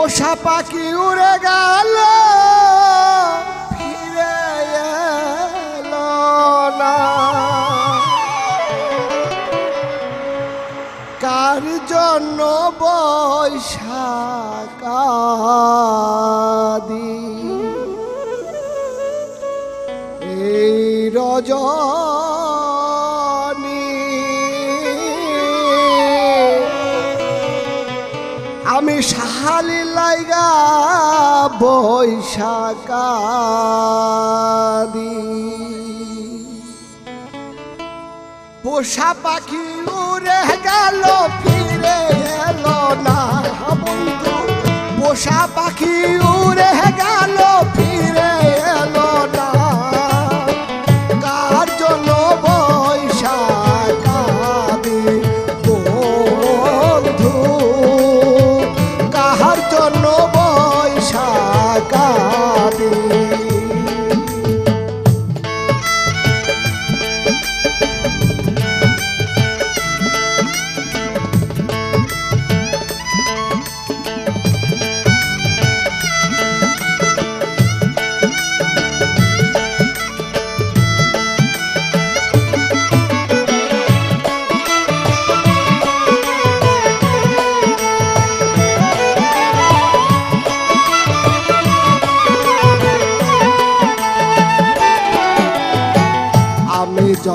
পোষা পাখি উড়ে গেল ফিরে না। কার জন্য বৈশাখাদি এই রজনী সাহালি বৈশাখি পোষা পাখি উড়ে গেল ফিরে এলো না পোষা পাখি উড়ে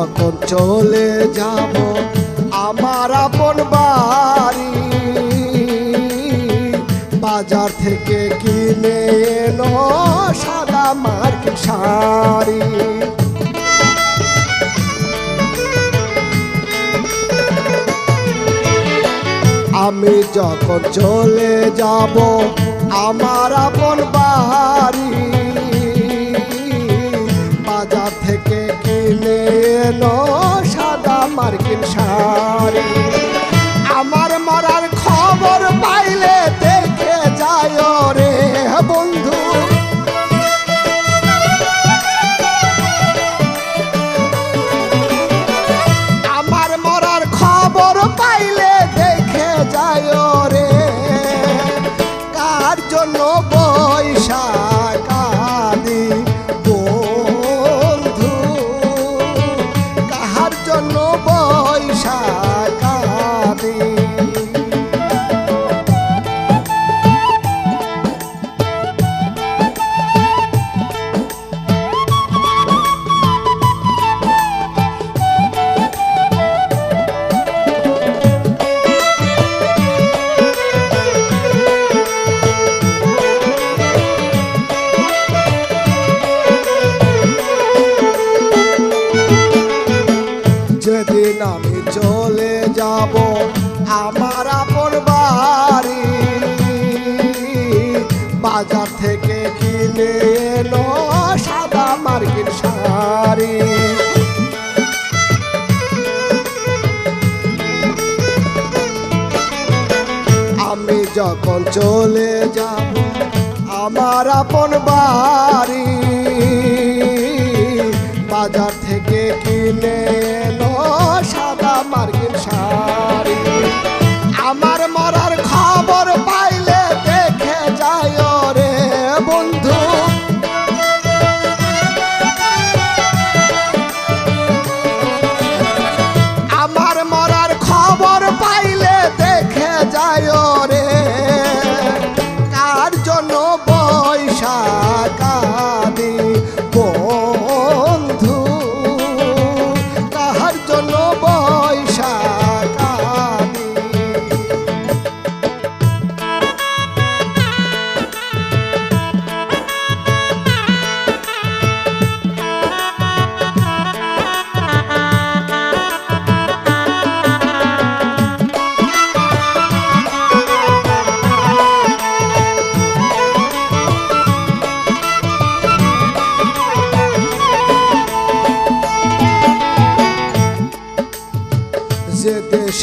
যখন চলে যাব? আমার আপন বাড়ি। বাজার থেকে কিনে এনো সাদা মার্কেট শাড়ি। আমি যখন চলে যাব, আমার আপন বাড়ি এনো সাদা মার্কিন শাড়ি। কাহার যেদিন আমি চলে যাব, আমার আপন বাড়ি। বাজার থেকে কিনে এলো সাদা মার্কিন শাড়ি। আমি যখন চলে যাব, আমার আপন বাড়ি। বাজার থেকে কিনে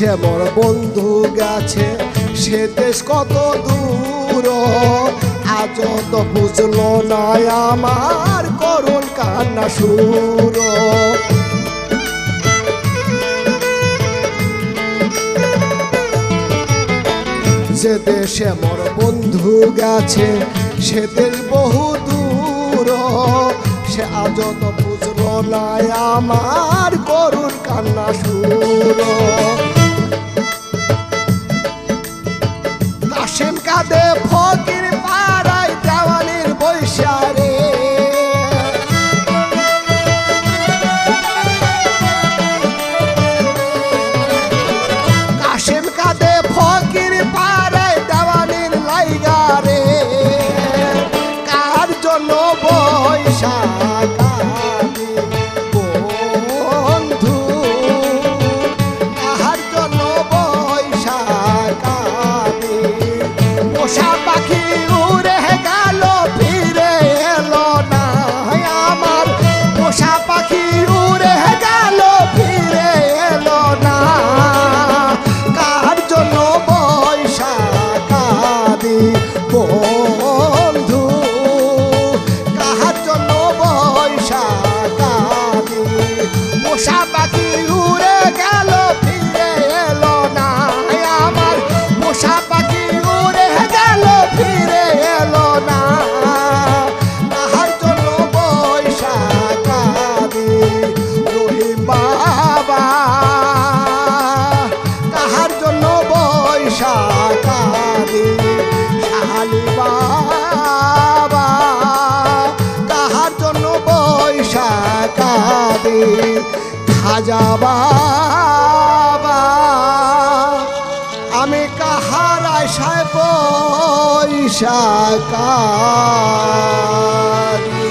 সে বড় বন্ধু গেছে। সে দেশ কত দূর আজ তো বুঝলো না আমার করুণ কান্না সুর। যে দেশে মর বন্ধু গেছে, সে দেশ বহু দূর। সে আজ তো বুঝলো না আমার করুণ কান্না সুর। কাঁদে ফকির পাড়ায় দেওয়ানির বৈশারে কাশিম কাঁদে ফকির পাড়ায় দেওয়ানির লাইগারে। কার জন্য বৈশাখ? সাকারে শালি বাবা কাহার জন্য বৈশাকারে খাজা বাবা। আমি কাহার আশায় বৈশাকারে